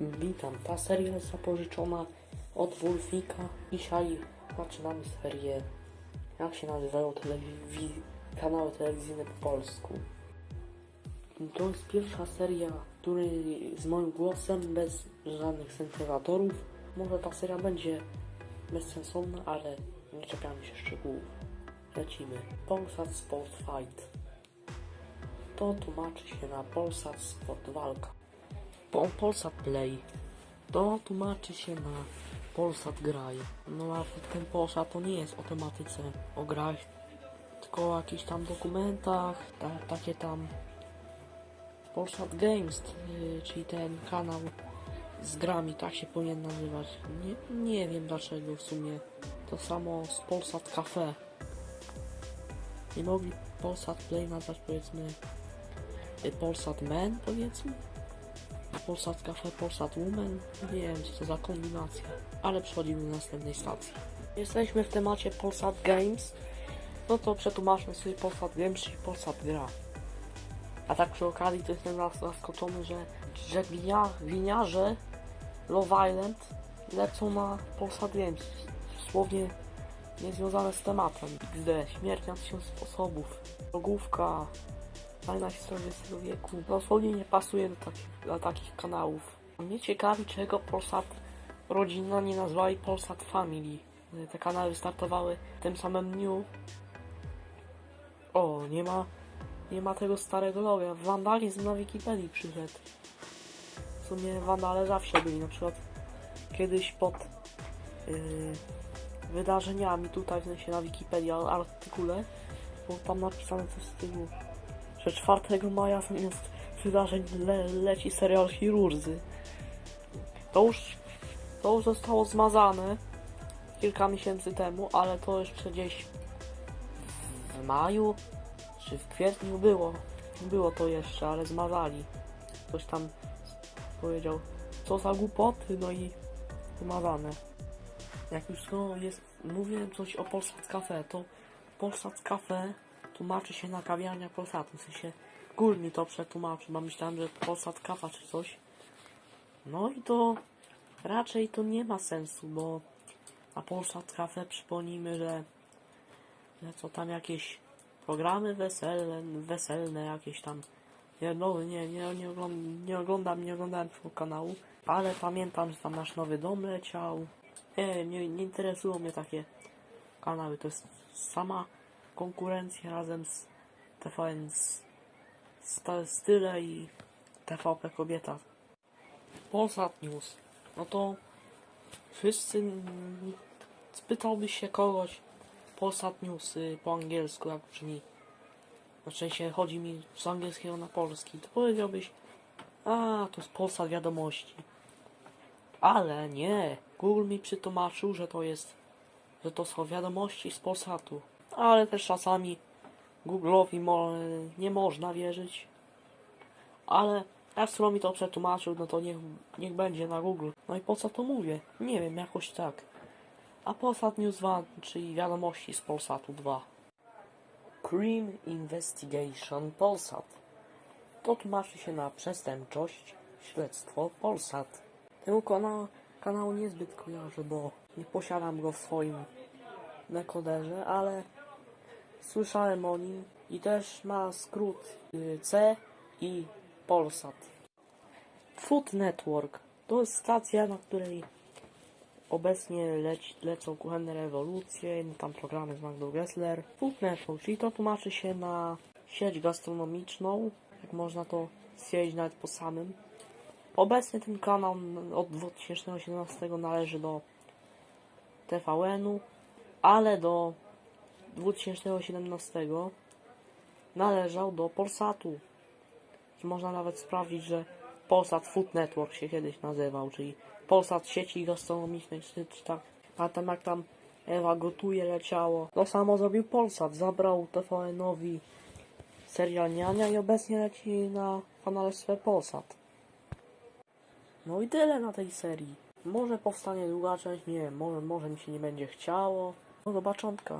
Witam, ta seria jest zapożyczona od Wolfika. Dzisiaj zaczynamy serię, jak się nazywają telewiz- kanały telewizyjne po polsku. To jest pierwsza seria, której z moim głosem, bez żadnych sentyzatorów. Może ta seria będzie bezsensowna, ale nie czepiamy się szczegółów. Lecimy. Polsat Sport Fight. To tłumaczy się na Polsat Sport Walka. Po Polsat Play. To tłumaczy się na Polsat Graj. No a ten Polsat to nie jest o tematyce o grach, tylko o jakichś tam dokumentach, ta, takie tam Polsat Games, yy, czyli ten kanał z grami, tak się powinien nazywać. Nie, nie wiem dlaczego w sumie. To samo z Polsat Cafe. Nie mogli Polsat Play nazwać powiedzmy y, Polsat Men powiedzmy? Polsat Cafe, Polsat Woman. Nie wiem co to za kombinacja. Ale przechodzimy do następnej stacji. Jesteśmy w temacie Polsat Games. No to przetłumaczmy sobie Polsat Games, czyli Polsat Gra. A tak przy okazji to jestem zas- zaskoczony, że, że winia, winiarze Love Island lecą na Polsat Games. Słownie niezwiązane z tematem. XD, śmierć na tysiąc sposobów, rogówka, fajna historia XX wieku. Dosłownie nie pasuje do takich, takich kanałów. Mnie ciekawi, czego Polsat rodzina nie nazwali Polsat Family. Te kanały startowały w tym samym dniu. O, nie ma, nie ma tego starego loga. Wandalizm na Wikipedii przyszedł. W sumie wandale zawsze byli, na przykład kiedyś pod yy, wydarzeniami tutaj, w sensie na Wikipedii, ale artykule, było tam napisane coś z tyłu, że 4 maja zamiast wydarzeń le, leci serial Chirurdzy. To już, to już zostało zmazane kilka miesięcy temu, ale to jeszcze gdzieś w maju czy w kwietniu było. Było to jeszcze, ale zmazali. Ktoś tam powiedział, co za głupoty, no i zmazane. Jak już jest, mówiłem coś o Polsat Cafe, to Polsat Cafe tłumaczy się na kawiarnia Polsatu, w sensie Gól mi to przetłumaczył, bo myślałem, że Polsat Kawa czy coś. No i to raczej to nie ma sensu, bo na Polsat Cafe przypomnijmy, że, że co tam jakieś programy weselne, weselne jakieś tam nie, no, nie, nie, nie, oglądam, nie oglądam, nie oglądałem tego kanału, ale pamiętam, że tam nasz nowy dom leciał. Nie, nie, nie interesują mnie takie kanały, to jest sama konkurencja razem z TVN, z, z, z Tyle i TVP Kobieta. Polsat News. No to wszyscy spytałbyś się kogoś Polsat News y, po angielsku, jak brzmi. W sensie chodzi mi z angielskiego na polski, to powiedziałbyś, a to jest Polsat Wiadomości. Ale nie, Google mi przytłumaczył, że to jest, że to są wiadomości z Polsatu. Ale też czasami Google'owi mo nie można wierzyć. Ale jak skoro mi to przetłumaczył, no to niech, niech będzie na Google. No i po co to mówię? Nie wiem, jakoś tak. A Polsat News 2, czyli wiadomości z Polsatu 2. Cream Investigation Polsat. To tłumaczy się na przestępczość, śledztwo Polsat. Temu kanał, kanału niezbyt kojarzę, bo nie posiadam go w swoim dekoderze, ale słyszałem o nim i też ma skrót y, C i Polsat. Food Network to jest stacja, na której obecnie leci, lecą kuchenne rewolucje, no tam programy z Magdą Gessler. Food Network, czyli to tłumaczy się na sieć gastronomiczną, jak można to stwierdzić nawet po samym. Obecnie ten kanał od 2017 należy do TVN-u, ale do 2017 należał do Polsatu. Można nawet sprawdzić, że Polsat Food Network się kiedyś nazywał, czyli Polsat sieci gastronomicznej, czy, tak. A tam jak tam Ewa gotuje leciało. To samo zrobił Polsat, zabrał TVN-owi serial Niania i obecnie leci na kanale swe Polsat. No i tyle na tej serii. Może powstanie druga część, nie wiem, może, może mi się nie będzie chciało. No zobaczątka.